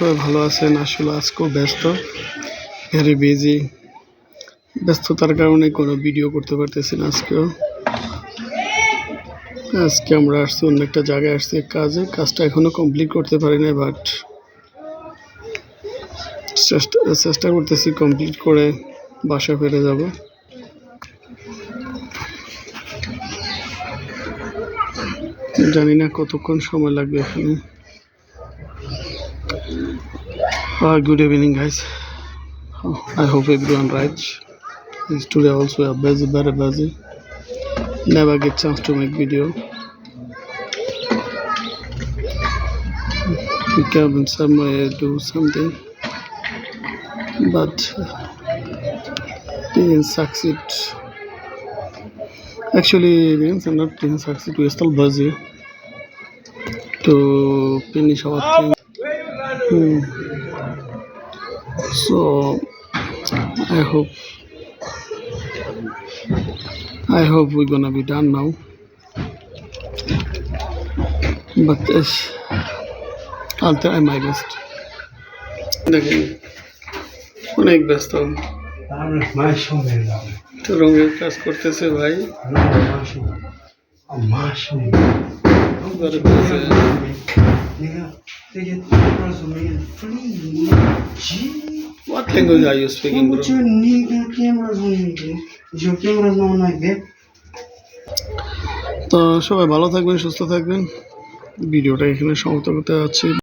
সবাই ভালো আছেন? আসলে আজকেও ব্যস্ত। Very busy. ব্যস্ততার কারণে কোনো ভিডিও করতে পারতেছি না আজকেও। আজকে আমরা আসছি, অন্য একটা জায়গায় আসছি কাজে। কাজটা এখনও কমপ্লিট করতে পারি না বাট চেষ্টা চেষ্টা করতেছি কমপ্লিট করে বাসা ফিরে যাব। জানি না কতক্ষণ সময় লাগবে এখানে। Uh, good evening, guys. I hope everyone right. Is today also a busy, very busy. Never get chance to make video. We come somewhere do something, but uh, didn't succeed. Actually, didn't not didn't succeed. We're still busy to finish our thing. Hmm. So I hope I hope we're gonna be done now. But yes, I'll try my best. দেখেন অনেক ব্যস্ত তো রঙের কাজ করতেছে ভাই মায়ের they get you me free. Gee, What language are you speaking, put bro? your nigga cameras on me. Is your cameras not like that? তো সবাই ভালো থাকবেন সুস্থ থাকবেন ভিডিওটা এখানে সমাপ্ত করতে যাচ্ছি